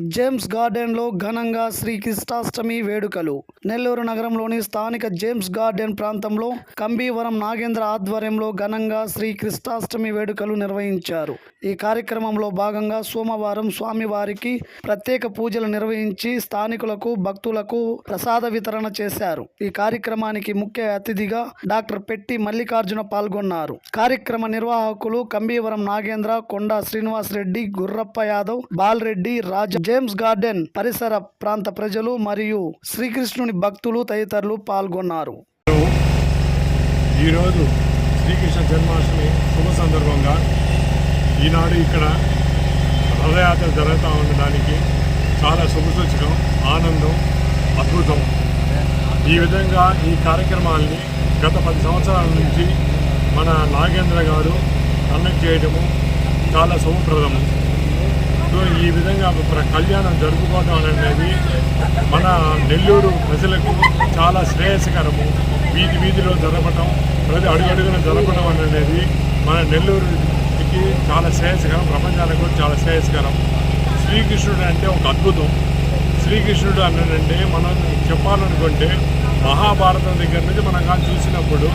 James గార్డెన్లో ఘనంగా శ్రీకృష్ణాష్టమి వేడుకలు. నెల్లూరు నగరంలోని స్థానిక జేమ్స్ గార్డెన్ ప్రాంతంలో కంబీవరం నాగేంద్ర ఆధ్వర్యంలో ఘనంగా శ్రీకృష్ణాష్టమి వేడుకలు నిర్వహించారు. ఈ కార్యక్రమంలో భాగంగా సోమవారం స్వామివారికి ప్రత్యేక పూజలు నిర్వహించి స్థానికులకు భక్తులకు ప్రసాద వితరణ చేశారు. ఈ కార్యక్రమానికి ముఖ్య అతిథిగా డాక్టర్ పెట్టి మల్లికార్జున పాల్గొన్నారు. కార్యక్రమ నిర్వాహకులు కంబీవరం నాగేంద్ర కొండా శ్రీనివాస్ రెడ్డి గుర్రప్ప యాదవ్ బాలరెడ్డి రాజ జేమ్స్ గార్డెన్ పరిసర ప్రాంత ప్రజలు మరియు శ్రీకృష్ణుని భక్తులు తదితరులు పాల్గొన్నారు. ఈరోజు శ్రీకృష్ణ జన్మాష్టమి శుభ సందర్భంగా ఈనాడు ఇక్కడ రథయాత్ర జరుగుతూ ఉండడానికి చాలా శుభసూచకం ఆనందం అద్భుతం. ఈ విధంగా ఈ కార్యక్రమాల్ని గత పది సంవత్సరాల నుంచి మన నాగేంద్ర గారు కండక్ట్ చేయడము చాలా శుభప్రదము. సో ఈ విధంగా ప్ర- కళ్యాణం జరుపుకోవడం అనేది మన నెల్లూరు ప్రజలకు చాలా శ్రేయస్కరము. వీధి వీధిలో జరపటం ప్రతి అడుగడుగున జరపడం అనేది మన నెల్లూరుకి చాలా శ్రేయస్కరం ప్రపంచానికి కూడా చాలా శ్రేయస్కరం. శ్రీకృష్ణుడు అంటే ఒక అద్భుతం. శ్రీకృష్ణుడు అన్నాడంటే మనం చెప్పాలనుకుంటే మహాభారతం దగ్గర నుంచి మనం కానీ చూసినప్పుడు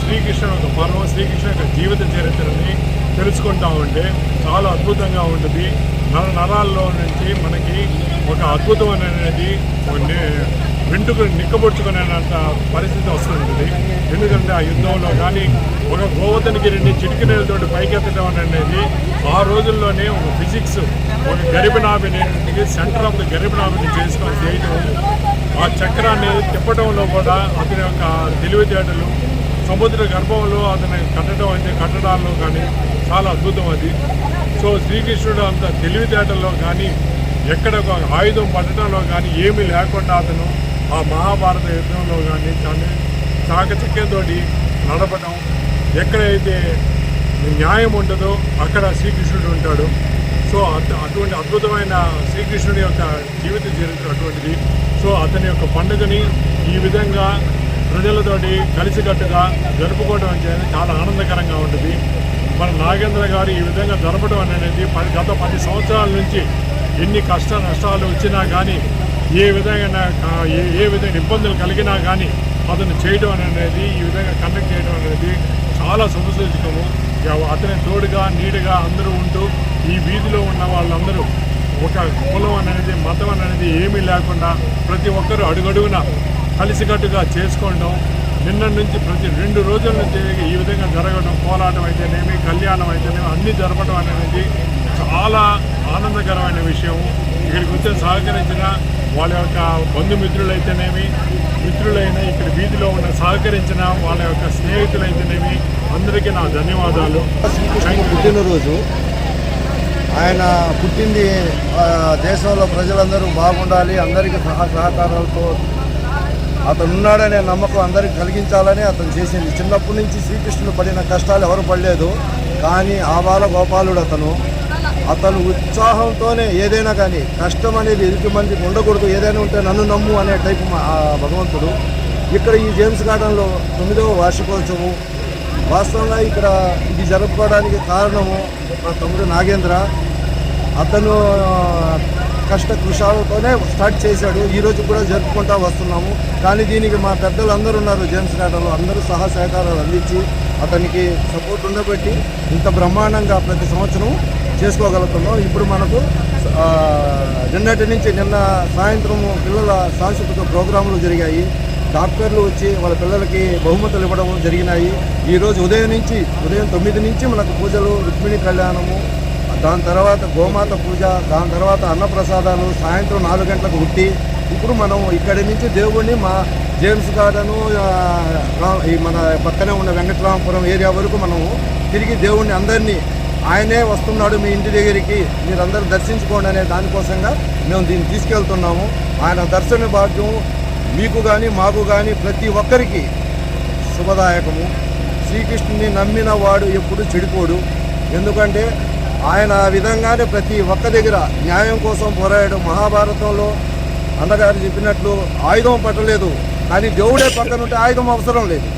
శ్రీకృష్ణుడు ఒక పర్వం శ్రీకృష్ణ యొక్క జీవిత చరిత్రని తెలుసుకుంటా ఉంటే చాలా అద్భుతంగా ఉంటుంది. నర నరాల్లో నుంచి మనకి ఒక అద్భుతం అనేది కొన్ని వెంటుకు నిక్కబొచ్చుకునేంత పరిస్థితి వస్తుంటుంది. ఎందుకంటే ఆ యుద్ధంలో కానీ ఒక గోవతనికి రెండు చిటికినలతోటి పైకెత్తడం అనేది ఆ రోజుల్లోనే ఒక ఫిజిక్స్ ఒక గరిబనాభిని సెంటర్ ఆఫ్ ద గరిబనాభిని చేసుకొని చేయడం ఆ చక్రాన్ని తిప్పడంలో కూడా అతని యొక్క తెలివితేటలు సముద్ర గర్భంలో అతని కట్టడం అయితే కట్టడాల్లో కానీ చాలా అద్భుతం అది. సో శ్రీకృష్ణుడు అంత తెలివితేటల్లో కానీ ఎక్కడ ఒక ఆయుధం పట్టడంలో కానీ ఏమీ లేకుండా అతను ఆ మహాభారత యుద్ధంలో కానీ కానీ చాకచక్యంతోటి నడపడం ఎక్కడైతే న్యాయం ఉంటుందో అక్కడ శ్రీకృష్ణుడు ఉంటాడు. సో అటువంటి అద్భుతమైన శ్రీకృష్ణుడి యొక్క జీవిత చరిత్ర అటువంటిది. సో అతని యొక్క పండుగని ఈ విధంగా ప్రజలతోటి కలిసికట్టుగా జరుపుకోవడం అనేది చాలా ఆనందకరంగా ఉంటుంది. మన నాగేంద్ర గారు ఈ విధంగా జరపడం అనేది గత పది సంవత్సరాల నుంచి ఎన్ని కష్ట నష్టాలు వచ్చినా కానీ ఏ విధంగా ఏ ఏ విధంగా ఇబ్బందులు కలిగినా కానీ అతను చేయడం అనేది ఈ విధంగా కండక్ట్ చేయడం అనేది చాలా శుభసూచకము అతని తోడుగా నీడుగా అందరూ ఉంటూ ఈ వీధిలో ఉన్న వాళ్ళందరూ ఒక కులం అనేది మతం అనేది ఏమీ లేకుండా ప్రతి ఒక్కరూ అడుగడుగున కలిసికట్టుగా చేసుకోవడం నిన్న నుంచి ప్రతి రెండు రోజుల నుంచి ఈ విధంగా జరగడం కోలాటం అయితేనేమి కళ్యాణం అయితేనేమి అన్నీ జరపడం అనేది చాలా ఆనందకరమైన విషయం. ఇక్కడికి వచ్చి సహకరించిన వాళ్ళ యొక్క బంధుమిత్రులైతేనేమి మిత్రులైన ఇక్కడ వీధిలో ఉన్న సహకరించిన వాళ్ళ యొక్క స్నేహితులైతేనేమి అందరికీ నా ధన్యవాదాలు. పుట్టినరోజు. ఆయన పుట్టింది దేశంలో ప్రజలందరూ బాగుండాలి అందరికీ సహ సహకారాలతో అతను ఉన్నాడనే నమ్మకం అందరికి కలిగించాలని అతను చేసింది. చిన్నప్పటి నుంచి శ్రీకృష్ణుడు పడిన కష్టాలు ఎవరు పడలేదు. కానీ ఆ బాల గోపాలుడు అతను అతను ఉత్సాహంతోనే ఏదైనా కానీ కష్టం అనేది ఎదుటి మందికి ఉండకూడదు. ఏదైనా ఉంటే నన్ను నమ్ము అనే టైపు భగవంతుడు ఇక్కడ ఈ జేమ్స్ గార్డెన్లో తొమ్మిదవ వార్షికోత్సవం. వాస్తవంగా ఇక్కడ ఇది జరుపుకోవడానికి కారణము మా తమ్ముడు నాగేంద్ర. అతను కష్ట కృషాలతోనే స్టార్ట్ చేశాడు. ఈరోజు కూడా జరుపుకుంటా వస్తున్నాము. కానీ దీనికి మా పెద్దలు అందరూ ఉన్నారు జేమ్స్ గార్డెన్లో అందరూ సహా సహకారాలు అందించి అతనికి సపోర్ట్ ఉండబట్టి ఇంత బ్రహ్మాండంగా ప్రతి సంవత్సరం చేసుకోగలుగుతున్నాం. ఇప్పుడు మనకు నిన్నటి నుంచి నిన్న సాయంత్రం పిల్లల సాంస్కృతిక ప్రోగ్రాంలు జరిగాయి. డాక్టర్లు వచ్చి వాళ్ళ పిల్లలకి బహుమతులు ఇవ్వడం జరిగినాయి. ఈరోజు ఉదయం నుంచి ఉదయం తొమ్మిది నుంచి మనకు పూజలు రుక్మిణి కళ్యాణము దాని తర్వాత గోమాత పూజ దాని తర్వాత అన్నప్రసాదాలు సాయంత్రం నాలుగు గంటలకు ఉట్టి ఇప్పుడు మనం ఇక్కడి నుంచి దేవుణ్ణి మా జేమ్స్ గార్డెను ఈ మన పక్కనే ఉన్న వెంకటరామపురం ఏరియా వరకు మనము తిరిగి దేవుణ్ణి అందరినీ ఆయనే వస్తున్నాడు మీ ఇంటి దగ్గరికి మీరందరూ దర్శించుకోండి అనే దానికోసంగా మేము దీన్ని తీసుకెళ్తున్నాము. ఆయన దర్శన భాగ్యం మీకు కానీ మాకు కానీ ప్రతి ఒక్కరికి శుభదాయకము. శ్రీకృష్ణుని నమ్మిన వాడు ఎప్పుడు చెడిపోడు. ఎందుకంటే ఆయన ఆ విధంగానే ప్రతి ఒక్క దగ్గర న్యాయం కోసం పోరాడడం మహాభారతంలో అన్నగారు చెప్పినట్లు ఆయుధం పట్టలేదు. కానీ దేవుడే పక్కన ఉంటే ఆయుధం అవసరం లేదు.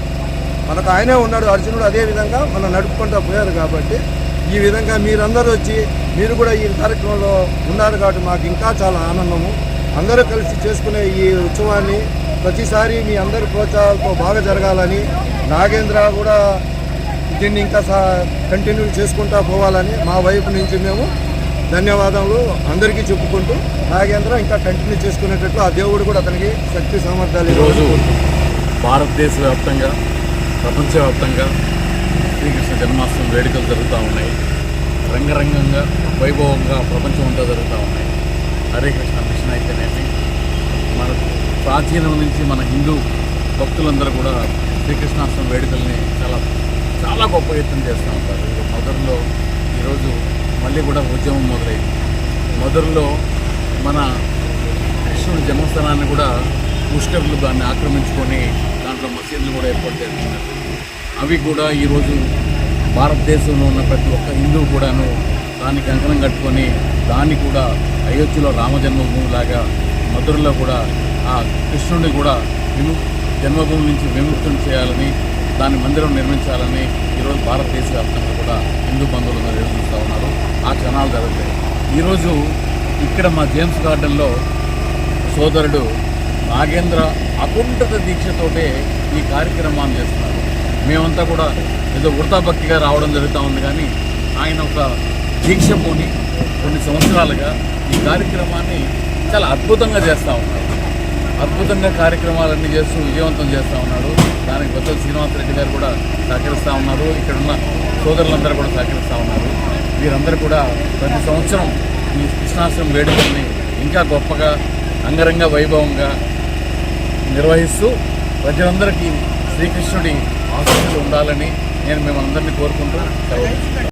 మనకు ఆయనే ఉన్నాడు అర్జునుడు అదే విధంగా మనం నడుపుకుంటూ పోయారు కాబట్టి ఈ విధంగా మీరందరూ వచ్చి మీరు కూడా ఈ కార్యక్రమంలో ఉన్నారు కాబట్టి మాకు ఇంకా చాలా ఆనందము. అందరూ కలిసి చేసుకునే ఈ ఉత్సవాన్ని ప్రతిసారి మీ అందరి ప్రోత్సాహాలతో బాగా జరగాలని నాగేంద్ర కూడా దీన్ని ఇంకా కంటిన్యూ చేసుకుంటా పోవాలని మా వైపు నుంచి మేము ధన్యవాదాలు అందరికీ చెప్పుకుంటూ నాగేంద్ర ఇంకా కంటిన్యూ చేసుకునేటట్లు ఆ దేవుడు కూడా అతనికి శక్తి సామర్థ్యాలు ఈరోజు భారతదేశ వ్యాప్తంగా ప్రపంచవ్యాప్తంగా శ్రీకృష్ణ జన్మాష్టమి వేడుకలు జరుగుతూ ఉన్నాయి. రంగరంగంగా వైభవంగా ప్రపంచం అంతా జరుగుతూ ఉన్నాయి. హరే కృష్ణ మిషన్ అయితేనేమి మన ప్రాచీనం నుంచి మన హిందూ భక్తులందరూ కూడా శ్రీకృష్ణాష్టమి వేడుకల్ని చాలా చాలా గొప్ప చేస్తూ ఉంటారు. మదర్లో ఈరోజు మళ్ళీ కూడా ఉద్యమం మొదలైంది. మొదట్లో మన కృష్ణుడి జన్మస్థానాన్ని కూడా పుష్కర్లు దాన్ని ఆక్రమించుకొని దాంట్లో మసీదులు కూడా ఏర్పాటు చేస్తున్నారు. అవి కూడా ఈరోజు భారతదేశంలో ఉన్న ప్రతి ఒక్క హిందువు కూడాను దానికి అంకణం కట్టుకొని దాన్ని కూడా అయోధ్యలో రామజన్మభూమి లాగా మధురలో కూడా ఆ కృష్ణుడిని కూడా విము జన్మభూమి నుంచి విముక్తం చేయాలని దాని మందిరం నిర్మించాలని ఈరోజు భారతదేశ వ్యాప్తంగా కూడా హిందూ బంధువులు నిర్వహిస్తూ ఉన్నారు. ఆ క్షణాలు జరుగుతాయి ఈరోజు ఇక్కడ మా జేమ్స్ గార్డెన్లో సోదరుడు నాగేంద్ర అకుంఠత దీక్షతోటే ఈ కార్యక్రమాన్ని చేస్తున్నారు. మేమంతా కూడా ఏదో వృతాభక్తిగా రావడం జరుగుతూ ఉంది కానీ ఆయన ఒక దీక్ష పోని కొన్ని సంవత్సరాలుగా ఈ కార్యక్రమాన్ని చాలా అద్భుతంగా చేస్తూ ఉన్నారు. అద్భుతంగా కార్యక్రమాలన్నీ చేస్తూ విజయవంతం చేస్తూ ఉన్నాడు. దానికి బద్దలు శ్రీనివాసరెడ్డి గారు కూడా సహకరిస్తూ ఉన్నారు. ఇక్కడ ఉన్న సోదరులందరూ కూడా సహకరిస్తూ ఉన్నారు. వీరందరూ కూడా ప్రతి సంవత్సరం ఈ కృష్ణాశ్రమం వేడుకల్ని ఇంకా గొప్పగా అంగరంగ వైభవంగా నిర్వహిస్తూ ప్రజలందరికీ శ్రీకృష్ణుడి ఆశీస్సులు ఉండాలని నేను మిమ్మల్ని అందరినీ కోరుకుంటూ సెలవు.